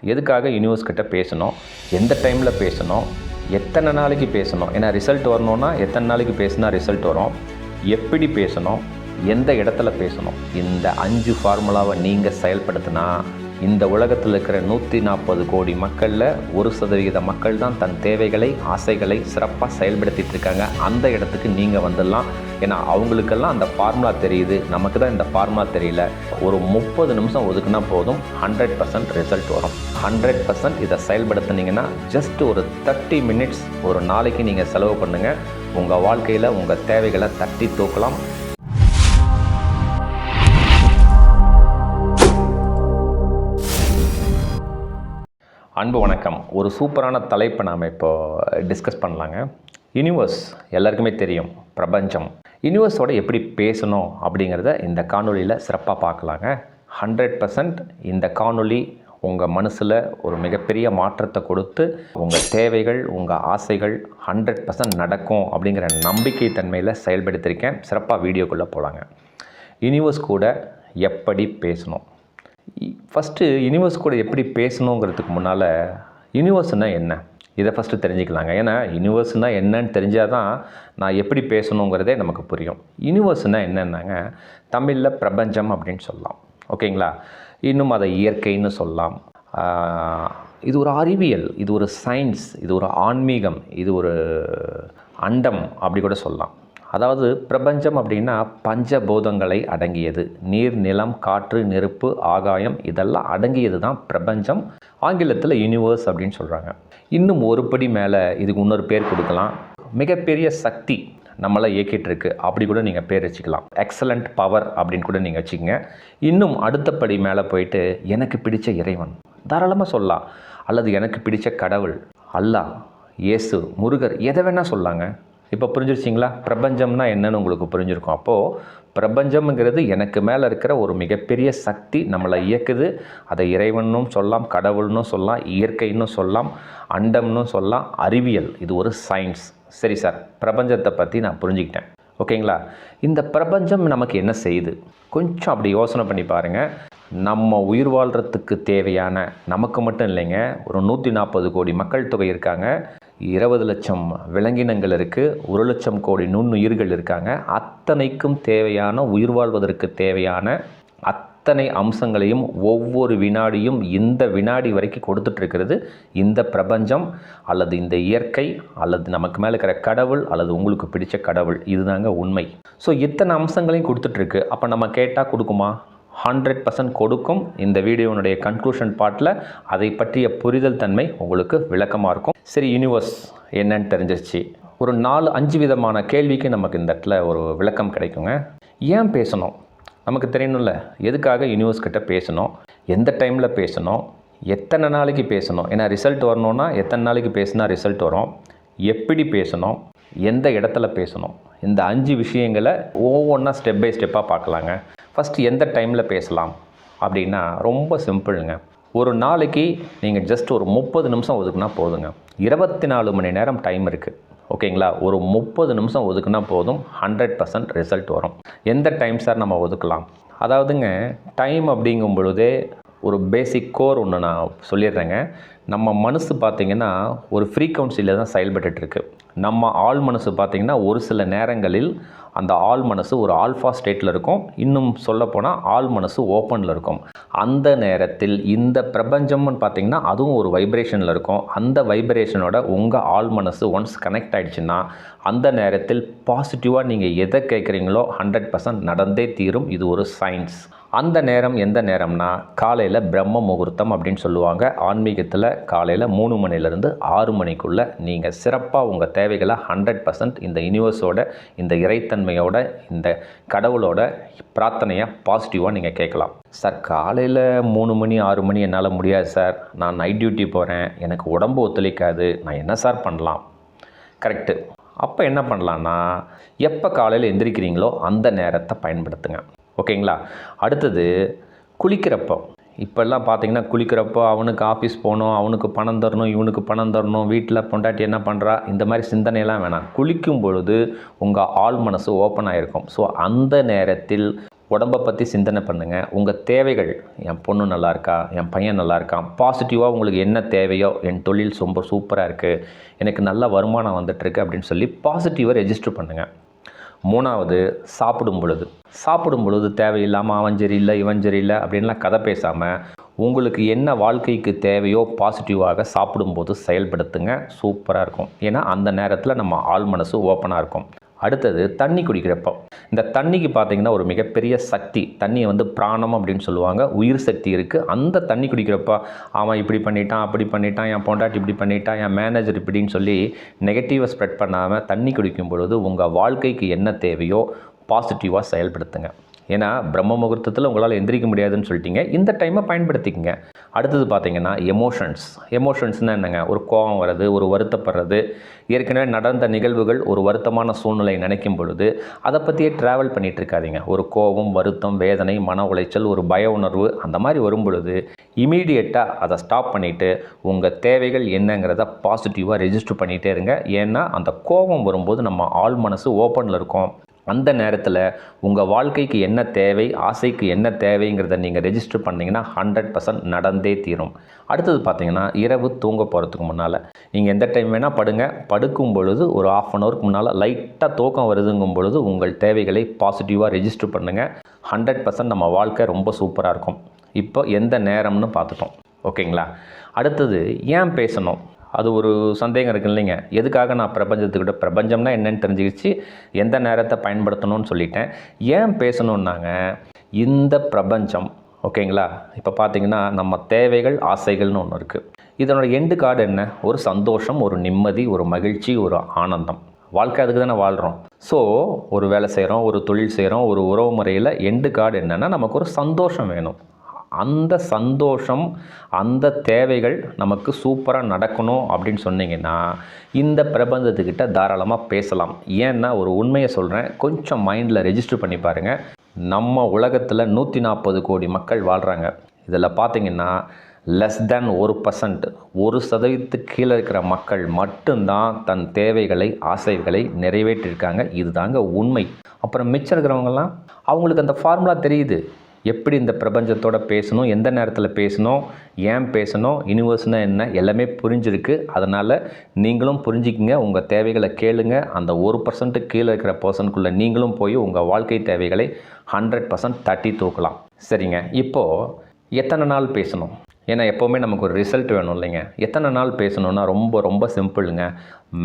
எதுக்காக யூனிவர்ஸ் கிட்ட பேசணும்? எந்த டைமில் பேசணும்? எத்தனை நாளைக்கு பேசணும்? ஏன்னா ரிசல்ட் வரணும்னா எத்தனை நாளைக்கு பேசினா ரிசல்ட் வரும்? எப்படி பேசணும்? எந்த இடத்துல பேசணும்? இந்த அஞ்சு ஃபார்முலாவை நீங்கள் செயல்படுத்தினா இந்த உலகத்தில் இருக்கிற நூற்றி நாற்பது கோடி மக்களில் ஒரு சதவிகித மக்கள் தான் தன் தேவைகளை ஆசைகளை சிறப்பாக செயல்படுத்திகிட்டு இருக்காங்க. அந்த இடத்துக்கு நீங்கள் வந்துடலாம். ஏன்னா அவங்களுக்கெல்லாம் அந்த ஃபார்முலா தெரியுது. நமக்கு தான் இந்த ஃபார்முலா தெரியல. ஒரு முப்பது நிமிஷம் ஒதுக்குனா போதும். ஹண்ட்ரட் பர்சன்ட் ரிசல்ட் வரும். ஹண்ட்ரட் பர்சன்ட் இதை செயல்படுத்துனீங்கன்னா ஜஸ்ட் ஒரு தேர்ட்டி மினிட்ஸ் ஒரு நாளைக்கு நீங்கள் செலவு பண்ணுங்கள் உங்கள் வாழ்க்கையில் உங்கள் தேவைகளை தட்டி தூக்கலாம். அன்பு வணக்கம். ஒரு சூப்பரான தலைப்பை நாம் இப்போ டிஸ்கஸ் பண்ணலாங்க. யூனிவர்ஸ் எல்லாருக்குமே தெரியும். பிரபஞ்சம். யூனிவர்ஸோட எப்படி பேசணும் அப்படிங்கிறத இந்த காணொலியில் சிறப்பாக பார்க்கலாங்க. ஹண்ட்ரட் பர்சன்ட் இந்த காணொலி உங்கள் மனசில் ஒரு மிகப்பெரிய மாற்றத்தை கொடுத்து உங்கள் தேவைகள் உங்கள் ஆசைகள் ஹண்ட்ரட் பர்சன்ட் நடக்கும் அப்படிங்கிற நம்பிக்கை தன்மையில் செயல்படுத்தியிருக்கேன் சிறப்பாக வீடியோக்குள்ளே போகலாங்க யூனிவர்ஸ் கூட எப்படி பேசணும்? ஃபஸ்ட்டு யூனிவர்ஸ் கூட எப்படி பேசணுங்கிறதுக்கு முன்னால் யூனிவர்ஸ்னால் என்ன? இதை ஃபஸ்ட்டு தெரிஞ்சுக்கலாங்க. ஏன்னா யூனிவர்ஸ்னால் என்னன்னு தெரிஞ்சால் தான் நான் எப்படி பேசணுங்கிறதே நமக்கு புரியும். யூனிவர்ஸ்னால் என்னென்னாங்க தமிழில் பிரபஞ்சம் அப்படின்னு சொல்லலாம். ஓகேங்களா? இன்னும் அதை இயற்கைன்னு சொல்லலாம். இது ஒரு அறிவியல் இது ஒரு சயின்ஸ் இது ஒரு ஆன்மீகம் இது ஒரு அண்டம் அப்படி கூட சொல்லலாம். அதாவது பிரபஞ்சம் அப்படின்னா பஞ்சபூதங்களை அடங்கியது. நீர் நிலம் காற்று நெருப்பு ஆகாயம் இதெல்லாம் அடங்கியது தான் பிரபஞ்சம். ஆங்கிலத்தில் யூனிவர்ஸ் அப்படின்னு சொல்கிறாங்க இன்னும் ஒரு படி மேலே இதுக்கு இன்னொரு பேர் கொடுக்கலாம். மிகப்பெரிய சக்தி நம்மளை இயக்கிட்டு இருக்கு அப்படி கூட நீங்கள் பேர் வச்சுக்கலாம். எக்ஸலண்ட் பவர் அப்படின்னு கூட நீங்கள் வச்சுக்கோங்க. இன்னும் அடுத்த படி மேலே போயிட்டு எனக்கு பிடிச்ச இறைவன். தாராளமாக சொல்லலாம். அல்லது எனக்கு பிடிச்ச கடவுள் அல்லாஹ் இயேசு முருகர் எதை வேணால் சொல்லாங்க இப்போ புரிஞ்சிருச்சிங்களா? பிரபஞ்சம்னா என்னன்னு உங்களுக்கு புரிஞ்சிருக்கும். அப்போது பிரபஞ்சம்ங்கிறது எனக்கு மேலே இருக்கிற ஒரு மிகப்பெரிய சக்தி நம்மளை இயக்குது. அதை இறைவனும் சொல்லலாம் கடவுள்னும் சொல்லலாம் இயற்கைன்னு சொல்லலாம் அண்டம்னு சொல்லலாம் அறிவியல். இது ஒரு சயின்ஸ் சரி சார் பிரபஞ்சத்தை பற்றி நான் புரிஞ்சுக்கிட்டேன். ஓகேங்களா? இந்த பிரபஞ்சம் நமக்கு என்ன செய்யுது? கொஞ்சம் அப்படி யோசனை பண்ணி பாருங்கள் நம்ம உயிர் வாழ்கிறதுக்கு தேவையான நமக்கு மட்டும் இல்லைங்க ஒரு நூற்றி நாற்பது கோடி மக்கள் தொகை இருக்காங்க. இருபது லட்சம் விலங்கினங்கள் இருக்குது ஒரு லட்சம் கோடி நுண்ணுயிர்கள் இருக்காங்க. அத்தனைக்கும் தேவையான உயிர் வாழ்வதற்கு தேவையான அத்தனை அம்சங்களையும் ஒவ்வொரு வினாடியும் இந்த வினாடி வரைக்கும் கொடுத்துட்ருக்கிறது இந்த பிரபஞ்சம் அல்லது இந்த இயற்கை அல்லது நமக்கு மேலே இருக்கிற கடவுள் அல்லது உங்களுக்கு பிடித்த கடவுள். இதுதாங்க உண்மை. ஸோ இத்தனை அம்சங்களையும் கொடுத்துட்ருக்கு அப்போ நம்ம கேட்டால் கொடுக்குமா? ஹண்ட்ரட் பர்சன்ட் கொடுக்கும். இந்த வீடியோனுடைய கன்க்ளூஷன் பார்ட்டில் அதை பற்றிய புரிதல் தன்மை உங்களுக்கு விளக்கமாக இருக்கும். சரி யூனிவர்ஸ் என்னன்னு தெரிஞ்சிருச்சு. ஒரு நாலு அஞ்சு விதமான கேள்விக்கு நமக்கு இந்த இடத்துல ஒரு விளக்கம் கிடைக்குங்க. ஏன் பேசணும்? நமக்கு தெரியணும்ல. எதுக்காக யூனிவர்ஸ் கிட்ட பேசணும்? எந்த டைமில் பேசணும்? எத்தனை நாளைக்கு பேசணும்? ஏன்னா ரிசல்ட் வரணும்னா எத்தனை நாளைக்கு பேசினா ரிசல்ட் வரும்? எப்படி பேசணும்? எந்த இடத்துல பேசணும்? இந்த அஞ்சு விஷயங்களை ஒவ்வொன்றா ஸ்டெப் பை ஸ்டெப்பாக பார்க்கலாங்க. ஃபஸ்ட்டு எந்த டைமில் பேசலாம்? அப்படின்னா ரொம்ப சிம்பிளுங்க ஒரு நாளைக்கு நீங்கள் ஜஸ்ட் ஒரு முப்பது நிமிஷம் ஒதுக்குனா போதுங்க. இருபத்தி நாலு மணி நேரம் டைம் இருக்குது ஓகேங்களா? ஒரு முப்பது நிமிஷம் ஒதுக்குனா போதும். ஹண்ட்ரட் பர்சன்ட் ரிசல்ட் வரும். எந்த டைம் சார் நம்ம ஒதுக்கலாம்? அதாவதுங்க டைம் அப்படிங்கும் பொழுதே ஒரு பேசிக் கோர் ஒன்று நான் சொல்லிடுறேங்க. நம்ம மனசு பார்த்திங்கன்னா ஒரு ஃப்ரீக்வன்சியில் தான் செயல்பட்டுட்டு நம்ம ஆள் மனசு பார்த்திங்கன்னா ஒரு சில நேரங்களில் அந்த ஆள் மனசு ஒரு ஆல்ஃபா ஸ்டேட்டில் இருக்கும். இன்னும் சொல்லப்போனால் ஆள் மனசு ஓப்பனில் இருக்கும். அந்த நேரத்தில் இந்த பிரபஞ்சம்னு பார்த்திங்கன்னா அதுவும் ஒரு வைப்ரேஷனில் இருக்கும். அந்த வைப்ரேஷனோட உங்கள் ஆள் மனசு ஒன்ஸ் கனெக்ட் ஆகிடுச்சுன்னா அந்த நேரத்தில் பாசிட்டிவாக நீங்கள் எதை கேட்குறீங்களோ ஹண்ட்ரட் பர்சன்ட் நடந்தே தீரும். இது ஒரு சயின்ஸ் அந்த நேரம் எந்த நேரம்னா காலையில் பிரம்ம முகூர்த்தம் அப்படின்னு சொல்லுவாங்க. ஆன்மீகத்தில் காலையில் மூணு மணிலேருந்து ஆறு மணிக்குள்ளே நீங்கள் சிறப்பாக உங்கள் தேவைகளை ஹண்ட்ரட் பர்சன்ட் இந்த யூனிவர்ஸோட இந்த இறைத்தன்மையோட இந்த கடவுளோட பிரார்த்தனையை பாசிட்டிவாக நீங்கள் கேட்கலாம். சார் காலையில் மூணு மணி ஆறு மணி என்னால் முடியாது சார் நான் நைட் டியூட்டி போகிறேன் எனக்கு உடம்பு ஒத்துழைக்காது. நான் என்ன சார் பண்ணலாம்? கரெக்டு அப்போ என்ன பண்ணலான்னா எப்போ காலையில் எந்திரிக்கிறீங்களோ அந்த நேரத்தை பயன்படுத்துங்க. ஓகேங்களா? அடுத்தது குளிக்கிறப்போ இப்போல்லாம் பார்த்தீங்கன்னா குளிக்கிறப்போ அவனுக்கு ஆஃபீஸ் போகணும் அவனுக்கு பணம் தரணும் இவனுக்கு பணம் தரணும் வீட்டில் பொண்டாட்டி என்ன பண்ணுறா இந்த மாதிரி சிந்தனையெல்லாம் வேணாம். குளிக்கும் பொழுது உங்கள் ஆள் மனசு ஓப்பன் ஆகிருக்கும் ஸோ அந்த நேரத்தில் உடம்பை பற்றி சிந்தனை பண்ணுங்கள் உங்கள் தேவைகள் என் பொண்ணு நல்லா இருக்கா? என் பையன் நல்லா இருக்கான்? பாசிட்டிவாக உங்களுக்கு என்ன தேவையோ? என் தொழில் ரொம்ப சூப்பராக இருக்குது எனக்கு நல்ல வருமானம் வந்துட்டுருக்கு அப்படின்னு சொல்லி பாசிட்டிவாக ரெஜிஸ்டர் பண்ணுங்கள் மூணாவது சாப்பிடும் பொழுது. சாப்பிடும் பொழுது தேவையில்லாமல் அவன் சரியில்லை இவன் சரியில்லை அப்படின்லாம் கதை பேசாமல் உங்களுக்கு என்ன வாழ்க்கைக்கு தேவையோ பாசிட்டிவாக சாப்பிடும்போது செயல்படுத்துங்க. சூப்பராக இருக்கும். ஏன்னா அந்த நேரத்தில் நம்ம ஆள் மனசு ஓப்பனாக இருக்கும். அடுத்தது தண்ணி குடிக்கிறப்போ. இந்த தண்ணிக்கு பார்த்தீங்கன்னா ஒரு மிகப்பெரிய சக்தி தண்ணியை வந்து பிராணம் அப்படின்னு சொல்லுவாங்க உயிர் சக்தி இருக்குது அந்த தண்ணி குடிக்கிறப்ப அவன் இப்படி பண்ணிட்டான் அப்படி பண்ணிட்டான் என் பொண்டாட்டி இப்படி பண்ணிட்டான் என் மேனேஜர் இப்படின்னு சொல்லி நெகட்டிவை ஸ்ப்ரெட் பண்ணாமல் தண்ணி குடிக்கும் பொழுது உங்கள் வாழ்க்கைக்கு என்ன தேவையோ பாசிட்டிவாக செயல்படுத்துங்க. ஏன்னா பிரம்ம முகூர்த்தத்தில் உங்களால் எந்திரிக்க முடியாதுன்னு சொல்லிட்டீங்க. இந்த டைமை பயன்படுத்திக்கங்க. அடுத்தது பார்த்தீங்கன்னா எமோஷன்ஸ் எமோஷன்ஸ்னால் என்னங்க? ஒரு கோபம் வர்றது ஒரு வருத்தப்படுறது. ஏற்கனவே நடந்த நிகழ்வுகள் ஒரு வருத்தமான சூழ்நிலை நினைக்கும் பொழுது அதை பற்றியே ட்ராவல் பண்ணிகிட்டு இருக்காதீங்க. ஒரு கோபம் வருத்தம் வேதனை மன உளைச்சல் ஒரு பய உணர்வு அந்த மாதிரி வரும் பொழுது இமீடியட்டாக அதை ஸ்டாப் பண்ணிவிட்டு உங்கள் தேவைகள் என்னங்கிறத பாசிட்டிவாக ரெஜிஸ்டர் பண்ணிகிட்டே இருங்க. ஏன்னா அந்த கோபம் வரும்போது நம்ம ஆள் மனசு ஓப்பனில் இருக்கும். அந்த நேரத்தில் உங்கள் வாழ்க்கைக்கு என்ன தேவை ஆசைக்கு என்ன தேவைங்கிறத நீங்கள் ரெஜிஸ்டர் பண்ணிங்கன்னா ஹண்ட்ரட் பர்சன்ட் நடந்தே தீரும். அடுத்தது பார்த்தீங்கன்னா இரவு தூங்க போகிறதுக்கு முன்னால். நீங்கள் எந்த டைம் வேணால் படுங்க. படுக்கும் பொழுது ஒரு ஆஃப் அன் ஹவருக்கு முன்னால் லைட்டாக தூக்கம் வருதுங்கும் பொழுது உங்கள் தேவைகளை பாசிட்டிவாக ரெஜிஸ்டர் பண்ணுங்கள் ஹண்ட்ரட் பர்சன்ட் நம்ம வாழ்க்கை ரொம்ப சூப்பராக இருக்கும். இப்போ எந்த நேரம்னு பார்த்துட்டோம். ஓகேங்களா? அடுத்தது ஏன் பேசணும்? அது ஒரு சந்தேகம் இருக்கு இல்லைங்க. எதுக்காக நான் பிரபஞ்சத்துக்கிட்ட பிரபஞ்சம்னா என்னன்னு தெரிஞ்சுக்கிச்சு. எந்த நேரத்தை பயன்படுத்தணும்னு சொல்லிட்டேன். ஏன் பேசணுன்னாங்க இந்த பிரபஞ்சம் ஓகேங்களா? இப்போ பார்த்தீங்கன்னா நம்ம தேவைகள் ஆசைகள்னு ஒன்று இருக்குது இதனோட எண்டு கார்டு என்ன? ஒரு சந்தோஷம் ஒரு நிம்மதி ஒரு மகிழ்ச்சி ஒரு ஆனந்தம். வாழ்க்கை அதுக்கு தானே வாழ்கிறோம் ஸோ ஒரு வேலை செய்கிறோம் ஒரு தொழில் செய்கிறோம் ஒரு உறவு முறையில் எண்டு கார்டு என்னென்னா நமக்கு ஒரு சந்தோஷம் வேணும். அந்த சந்தோஷம் அந்த தேவைகள் நமக்கு சூப்பராக நடக்கணும் அப்படின்னு சொன்னீங்கன்னா இந்த பிரபந்தத்துக்கிட்ட தாராளமாக பேசலாம். ஏன்னா ஒரு உண்மையை சொல்கிறேன் கொஞ்சம் மைண்டில் ரெஜிஸ்டர் பண்ணி பாருங்கள் நம்ம உலகத்தில் நூற்றி நாற்பது கோடி மக்கள் வாழ்கிறாங்க இதில் பார்த்திங்கன்னா லெஸ் தேன் ஒரு பர்சன்ட் ஒரு சதவீதத்துக்கு கீழே இருக்கிற மக்கள் மட்டும்தான் தன் தேவைகளை ஆசைகளை நிறைவேற்றிருக்காங்க. இதுதாங்க உண்மை. அப்புறம் மிச்சம் இருக்கிறவங்கலாம் அவங்களுக்கு அந்த ஃபார்முலா தெரியுது. எப்படி இந்த பிரபஞ்சத்தோட பேசணும் எந்த நேரத்தில் பேசணும் ஏன் பேசணும் யூனிவர்ஸ்னால் என்ன எல்லாமே புரிஞ்சிருக்கு. அதனால் நீங்களும் புரிஞ்சிக்கிங்க உங்கள் தேவைகளை கேளுங்க. அந்த ஒரு பர்சன்ட்டு கீழே இருக்கிற பர்சனுக்குள்ளே நீங்களும் போய் உங்கள் வாழ்க்கை தேவைகளை ஹண்ட்ரட் பர்சன்ட் தட்டி தூக்கலாம். சரிங்க. இப்போது எத்தனை நாள் பேசணும்? ஏன்னா எப்போவுமே நமக்கு ஒரு ரிசல்ட் வேணும் இல்லைங்க. எத்தனை நாள் பேசணுன்னா ரொம்ப ரொம்ப சிம்பிளுங்க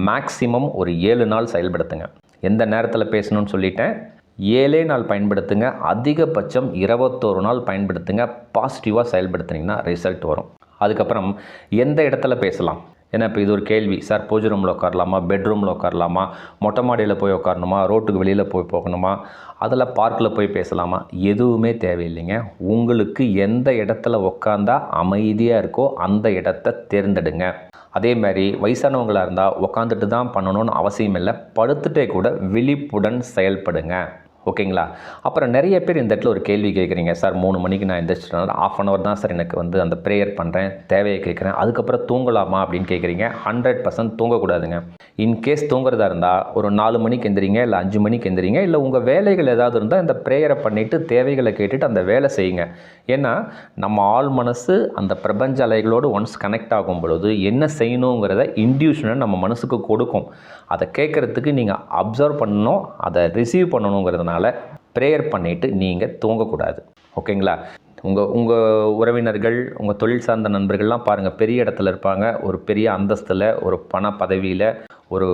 மேக்ஸிமம் ஒரு ஏழு நாள் செயல்படுத்துங்க. எந்த நேரத்தில் பேசணும்னு சொல்லிட்டேன்? ஏழே நாள் பயன்படுத்துங்க அதிகபட்சம் இருபத்தோரு நாள் பயன்படுத்துங்க பாசிட்டிவாக செயல்படுத்துனீங்கன்னா ரிசல்ட் வரும். அதுக்கப்புறம் எந்த இடத்துல பேசலாம்? ஏன்னா இப்போ இது ஒரு கேள்வி. சார் பூஜை ரூமில் உட்காரலாமா? பெட்ரூமில் உட்காரலாமா? மொட்டை மாடியில் போய் உட்காரணுமா? ரோட்டுக்கு வெளியில் போய் போகணுமா? அதில் பார்க்கில் போய் பேசலாமா? எதுவுமே தேவையில்லைங்க. உங்களுக்கு எந்த இடத்துல உட்காந்தா அமைதியாக இருக்கோ அந்த இடத்த தேர்ந்தெடுங்க. அதே மாதிரி வயசானவங்களாக இருந்தால் உட்காந்துட்டு தான் பண்ணணும்னு அவசியம் இல்லை படுத்துட்டே கூட விழிப்புடன் செயல்படுங்க. ஓகேங்களா? அப்புறம் நிறைய பேர் இந்த இடத்துல ஒரு கேள்வி கேட்குறீங்க. சார் மூணு மணிக்கு நான் எந்திரிச்சிட்டேன் ஆஃப் அன் ஹவர் தான் சார் எனக்கு வந்து அந்த ப்ரேயர் பண்ணுறேன் தேவையை கேட்குறேன். அதுக்கப்புறம் தூங்கலாமா? அப்படின்னு கேட்குறீங்க. ஹண்ட்ரட் பர்சன்ட் தூங்கக்கூடாதுங்க. இன்கேஸ் தூங்குறதா இருந்தால் ஒரு நாலு மணிக்கு எந்திரிங்க இல்லை அஞ்சு மணிக்கு எந்திரிங்க இல்லை உங்கள் வேலைகள் ஏதாவது இருந்தால் இந்த ப்ரேயரை பண்ணிவிட்டு தேவைகளை கேட்டுட்டு அந்த வேலை செய்யுங்க. ஏன்னா நம்ம ஆள் மனசு அந்த பிரபஞ்ச அலைகளோடு ஒன்ஸ் கனெக்ட் ஆகும் பொழுது என்ன செய்யணுங்கிறத இன்டியூஷனை நம்ம மனசுக்கு கொடுக்கும். அதை கேட்குறதுக்கு நீங்கள் அப்சர்வ் பண்ணணும் அதை ரிசீவ் பண்ணணுங்கிறதுனால ப்ரேயர் பண்ணிவிட்டு நீங்கள் தூங்கக்கூடாது. ஓகேங்களா? உங்கள் உங்கள் உறவினர்கள் உங்கள் தொழில் சார்ந்த நண்பர்கள்லாம் பாருங்கள் பெரிய இடத்துல இருப்பாங்க ஒரு பெரிய அந்தஸ்தில் ஒரு பண பதவியில் ஒரு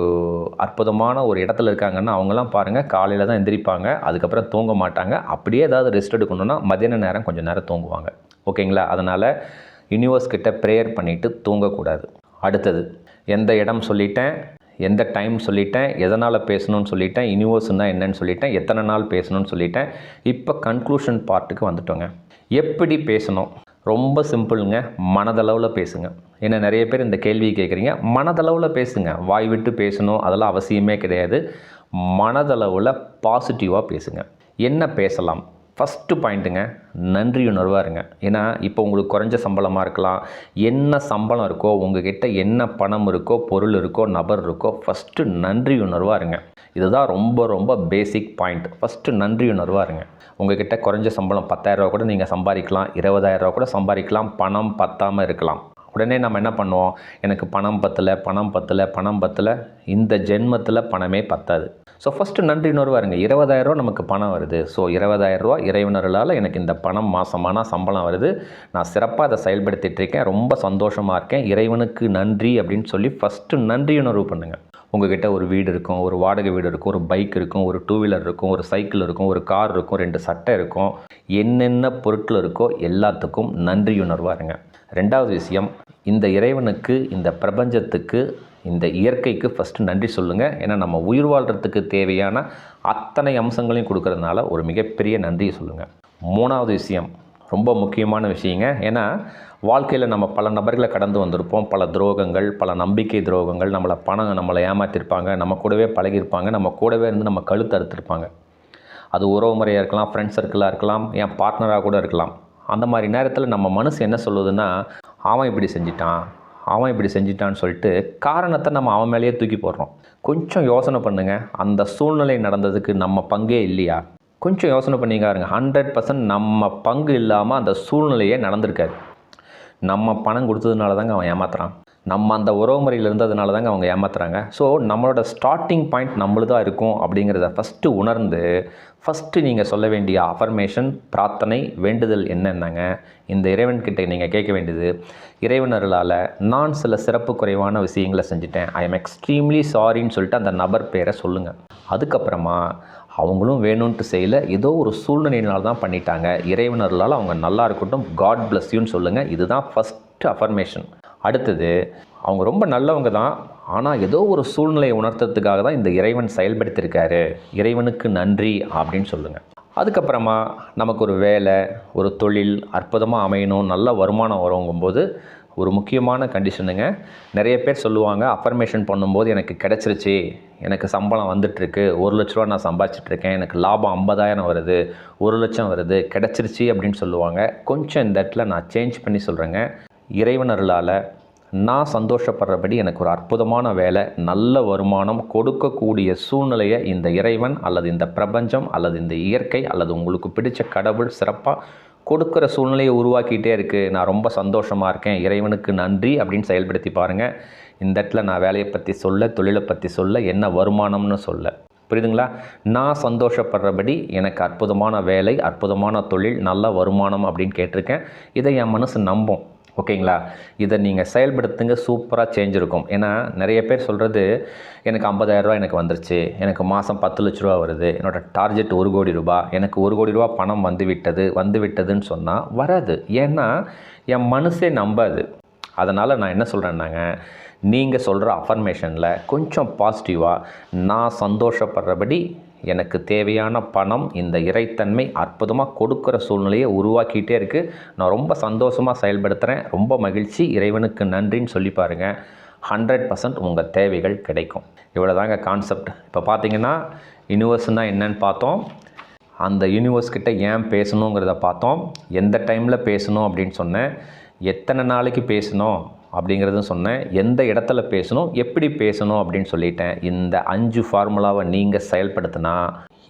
அற்புதமான ஒரு இடத்துல இருக்காங்கன்னா அவங்கெல்லாம் பாருங்கள் காலையில் தான் எந்திரிப்பாங்க அதுக்கப்புறம் தூங்க மாட்டாங்க. அப்படியே ஏதாவது ரெஸ்ட் எடுக்கணுன்னா மதியான நேரம் கொஞ்சம் நேரம் தூங்குவாங்க. ஓகேங்களா? அதனால் யூனிவர்ஸ் கிட்ட ப்ரேயர் பண்ணிவிட்டு தூங்கக்கூடாது. அடுத்தது எந்த இடம் சொல்லிட்டேன்? எந்த டைம் சொல்லிட்டேன் எதனால் பேசணும்னு சொல்லிட்டேன் யூனிவர்ஸ்னா என்னன்னு சொல்லிட்டேன் எத்தனை நாள் பேசணும்னு சொல்லிட்டேன். இப்போ கன்க்ளூஷன் பார்ட்டுக்கு வந்துட்டோங்க. எப்படி பேசணும்? ரொம்ப சிம்பிளுங்க மனதளவில் பேசுங்க. ஏன்னா நிறைய பேர் இந்த கேள்வி கேட்குறீங்க. மனதளவில் பேசுங்க. வாய் விட்டு பேசணும் அதெல்லாம் அவசியமே கிடையாது. மனதளவில் பாசிட்டிவாக பேசுங்க. என்ன பேசலாம்? ஃபஸ்ட்டு பாயிண்ட்டுங்க நன்றியுணர்வாக இருங்க ஏன்னா இப்போ உங்களுக்கு குறைஞ்ச சம்பளமாக இருக்கலாம். என்ன சம்பளம் இருக்கோ உங்ககிட்ட என்ன பணம் இருக்கோ பொருள் இருக்கோ நபர் இருக்கோ ஃபஸ்ட்டு நன்றியுணர்வாக இருங்க இதுதான் ரொம்ப ரொம்ப பேசிக் பாயிண்ட் ஃபஸ்ட்டு நன்றியுணர்வாக இருங்க உங்ககிட்ட குறைஞ்ச சம்பளம் பத்தாயிரரூவா கூட நீங்கள் சம்பாதிக்கலாம். இருபதாயிரரூவா கூட சம்பாதிக்கலாம். பணம் பத்தாமல் இருக்கலாம். உடனே நம்ம என்ன பண்ணுவோம்? எனக்கு பணம் பத்தலை பணம் பத்தலை பணம் பத்தலை. இந்த ஜென்மத்தில் பணமே பத்தாது. ஸோ ஃபஸ்ட்டு நன்றி உணர்வாருங்க இருபதாயிரரூவா நமக்கு பணம் வருது. ஸோ இருபதாயிரரூவா இறைவனர்களால் எனக்கு இந்த பணம் மாதமான சம்பளம் வருது. நான் சிறப்பாக அதை செயல்படுத்திகிட்ருக்கேன் ரொம்ப சந்தோஷமாக இருக்கேன். இறைவனுக்கு நன்றி அப்படின்னு சொல்லி ஃபஸ்ட்டு நன்றி உணர்வு பண்ணுங்கள் உங்ககிட்ட ஒரு வீடு இருக்கும் ஒரு வாடகை வீடு இருக்கும் ஒரு பைக் இருக்கும் ஒரு டூ வீலர் இருக்கும் ஒரு சைக்கிள் இருக்கும் ஒரு கார் இருக்கும் ரெண்டு சட்டை இருக்கும். என்னென்ன பொருட்கள் இருக்கோ எல்லாத்துக்கும் நன்றி உணர்வாருங்க. ரெண்டாவது விஷயம் இந்த இறைவனுக்கு இந்த பிரபஞ்சத்துக்கு இந்த இயற்கைக்கு ஃபஸ்ட்டு நன்றி சொல்லுங்கள் ஏன்னா நம்ம உயிர் வாழ்கிறதுக்கு தேவையான அத்தனை அம்சங்களையும் கொடுக்கறதுனால ஒரு மிகப்பெரிய நன்றியை சொல்லுங்கள் மூணாவது விஷயம் ரொம்ப முக்கியமான விஷயங்க. ஏன்னா வாழ்க்கையில் நம்ம பல நபர்களை கடந்து வந்திருப்போம். பல துரோகங்கள் பல நம்பிக்கை துரோகங்கள் நம்மளை பணம் நம்மளை ஏமாற்றிருப்பாங்க. நம்ம கூடவே பழகியிருப்பாங்க. நம்ம கூடவே இருந்து நம்ம கழுத்து அறுத்திருப்பாங்க. அது உறவு முறையாக இருக்கலாம் ஃப்ரெண்ட்ஸ் சர்க்கிளாக இருக்கலாம் என் பார்ட்னராக கூட இருக்கலாம். அந்த மாதிரி நேரத்தில் நம்ம மனசு என்ன சொல்லுதுன்னா அவன் இப்படி செஞ்சிட்டான். அவன் இப்படி செஞ்சிட்டான்னு சொல்லிட்டு காரணத்தை நம்ம அவன் மேலேயே தூக்கி போடுறோம். கொஞ்சம் யோசனை பண்ணுங்கள் அந்த சூழ்நிலை நடந்ததுக்கு நம்ம பங்கே இல்லையா? கொஞ்சம் யோசனை பண்ணிக்காருங்க ஹண்ட்ரட் பர்சன்ட் நம்ம பங்கு இல்லாமல் அந்த சூழ்நிலையே நடந்திருக்காது. நம்ம பணம் கொடுத்ததுனால தாங்க அவன் ஏமாத்துறான். நம்ம அந்த உறவு முறையில் இருந்ததுனால தாங்க அவங்க ஏமாத்துறாங்க. ஸோ நம்மளோட ஸ்டார்டிங் பாயிண்ட் நம்மளுதான் இருக்கும் அப்படிங்கிறத ஃபஸ்ட்டு உணர்ந்து ஃபஸ்ட்டு நீங்கள் சொல்ல வேண்டிய அஃபர்மேஷன் பிரார்த்தனை வேண்டுதல் என்னென்னங்க? இந்த இறைவன்கிட்ட நீங்கள் கேட்க வேண்டியது இறைவனர்களால் நான் சில சிறப்பு குறைவான விஷயங்களை செஞ்சுட்டேன். ஐ எம் எக்ஸ்ட்ரீம்லி சாரின்னு சொல்லிட்டு அந்த நபர் பேரை சொல்லுங்கள் அதுக்கப்புறமா அவங்களும் வேணும்ன்ட்டு செய்யல. ஏதோ ஒரு சூழ்நிலையினால் தான் பண்ணிட்டாங்க. இறைவனர்களால் அவங்க நல்லா இருக்கட்டும் காட் பிளஸ் யூன்னு சொல்லுங்கள் இதுதான் ஃபஸ்ட்டு அஃபர்மேஷன் அடுத்தது அவங்க ரொம்ப நல்லவங்க தான் ஆனால் ஏதோ ஒரு சூழ்நிலையை உணர்த்துறதுக்காக தான் இந்த இறைவன் செயல்படுத்தியிருக்காரு இறைவனுக்கு நன்றி அப்படின்னு சொல்லுங்கள் அதுக்கப்புறமா நமக்கு ஒரு வேலை ஒரு தொழில் அற்புதமாக அமையணும் நல்ல வருமானம் வருங்கும்போது ஒரு முக்கியமான கண்டிஷனுங்க நிறைய பேர் சொல்லுவாங்க அஃபர்மேஷன் பண்ணும்போது எனக்கு கிடச்சிருச்சு எனக்கு சம்பளம் வந்துட்டுருக்கு ஒரு லட்ச ரூபா நான் சம்பாதிச்சிட்ருக்கேன் எனக்கு லாபம் ஐம்பதாயிரம் வருது ஒரு லட்சம் வருது கிடச்சிருச்சு அப்படின்னு சொல்லுவாங்க. கொஞ்சம் இந்த இடத்துல நான் சேஞ்ச் பண்ணி சொல்கிறேங்க இறைவனர்களால் நான் சந்தோஷப்படுறபடி எனக்கு ஒரு அற்புதமான வேலை நல்ல வருமானம் கொடுக்கக்கூடிய சூழ்நிலையை இந்த இறைவன் அல்லது இந்த பிரபஞ்சம் அல்லது இந்த இயற்கை அல்லது உங்களுக்கு பிடித்த கடவுள் சிறப்பாக கொடுக்குற சூழ்நிலையை உருவாக்கிட்டே இருக்குது நான் ரொம்ப சந்தோஷமாக இருக்கேன். இறைவனுக்கு நன்றி அப்படின்னு செயல்படுத்தி பாருங்கள் இந்த இடத்துல நான் வேலையை பற்றி சொல்ல தொழிலை பற்றி சொல்ல என்ன வருமானம்னு சொல்ல. புரியுதுங்களா? நான் சந்தோஷப்படுறபடி எனக்கு அற்புதமான வேலை அற்புதமான தொழில் நல்ல வருமானம் அப்படின்னு கேட்டிருக்கேன். இதை என் மனசு நம்பும். ஓகேங்களா? இதை நீங்கள் செயல்படுத்துங்க சூப்பராக சேஞ்ச் இருக்கும். ஏன்னா நிறைய பேர் சொல்கிறது எனக்கு 50000 ரூபாய் எனக்கு வந்துருச்சு எனக்கு மாதம் பத்து லட்ச ரூபா வருது என்னோட டார்கெட் ஒரு கோடி ரூபாய் எனக்கு ஒரு கோடி ரூபா பணம் வந்து விட்டது வந்து விட்டதுன்னு சொன்னால் வராது. ஏன்னா என் மனசே நம்பாது. அதனால் நான் என்ன சொல்கிறேன்னாங்க நீங்கள் சொல்கிற அஃபர்மேஷனில் கொஞ்சம் பாசிட்டிவாக நான் சந்தோஷப்படுறபடி எனக்கு தேவையான பணம் இந்த இறைத்தன்மை அற்புதமாக கொடுக்குற சூழ்நிலையை உருவாக்கிட்டே இருக்குது நான் ரொம்ப சந்தோஷமாக செயல்படுத்துகிறேன் ரொம்ப மகிழ்ச்சி. இறைவனுக்கு நன்றின்னு சொல்லி பாருங்கள் ஹண்ட்ரட் பர்சன்ட் உங்கள் தேவைகள் கிடைக்கும். இவ்வளோ தாங்க கான்செப்ட் இப்போ பார்த்தீங்கன்னா யூனிவர்ஸ்னால் என்னன்னு பார்த்தோம். அந்த யூனிவர்ஸ் கிட்ட ஏன் பேசணுங்கிறத பார்த்தோம். எந்த டைமில் பேசணும் அப்படின்னு சொன்னேன். எத்தனை நாளைக்கு பேசணும்? அப்படிங்கிறதும் சொன்னேன். எந்த இடத்துல பேசணும் எப்படி பேசணும் அப்படின்னு சொல்லிட்டேன். இந்த அஞ்சு ஃபார்முலாவை நீங்கள் செயல்படுத்தினா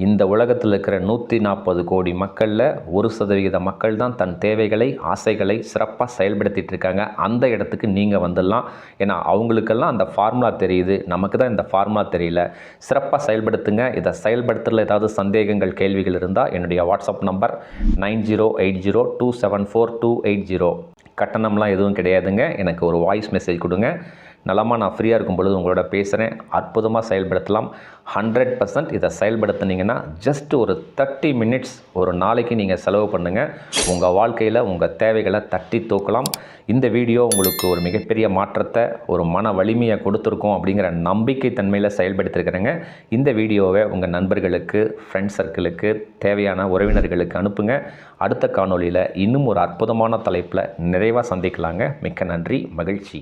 இந்த உலகத்தில் இருக்கிற நூற்றி நாற்பது கோடி மக்களில் ஒரு சதவிகித மக்கள் தான் தன் தேவைகளை ஆசைகளை சிறப்பாக செயல்படுத்திகிட்டு இருக்காங்க. அந்த இடத்துக்கு நீங்கள் வந்துடலாம். ஏன்னா அவங்களுக்கெல்லாம் அந்த ஃபார்முலா தெரியுது. நமக்கு தான் இந்த ஃபார்முலா தெரியல. சிறப்பாக செயல்படுத்துங்க. இதை செயல்படுத்துறதுல ஏதாவது சந்தேகங்கள் கேள்விகள் இருந்தால் என்னுடைய WhatsApp number nine zero eight zero two seven four two eight zero. கட்டணம்லாம் எதுவும் கிடையாதுங்க. எனக்கு ஒரு வாய்ஸ் மெசேஜ் கொடுங்க. நலமாக நான் ஃப்ரீயாக இருக்கும் பொழுது உங்களோட பேசுகிறேன் அற்புதமாக செயல்படுத்தலாம். ஹண்ட்ரட் பர்சன்ட் இதை செயல்படுத்துனீங்கன்னா ஜஸ்ட் ஒரு தேர்ட்டி மினிட்ஸ் ஒரு நாளைக்கு நீங்கள் செலவு பண்ணுங்கள் உங்கள் வாழ்க்கையில் உங்கள் தேவைகளை தட்டி தூக்கலாம். இந்த வீடியோ உங்களுக்கு ஒரு மிகப்பெரிய மாற்றத்தை ஒரு மன வலிமையை கொடுத்துருக்கோம் அப்படிங்கிற நம்பிக்கை தன்மையில் செயல்படுத்திருக்கிறேங்க. இந்த வீடியோவை உங்கள் நண்பர்களுக்கு ஃப்ரெண்ட்ஸ் சர்க்கிளுக்கு தேவையான உறவினர்களுக்கு அனுப்புங்க. அடுத்த காணொளியில் இன்னும் ஒரு அற்புதமான தலைப்பில் நிறைவாக சந்திக்கலாங்க. மிக்க நன்றி மகிழ்ச்சி.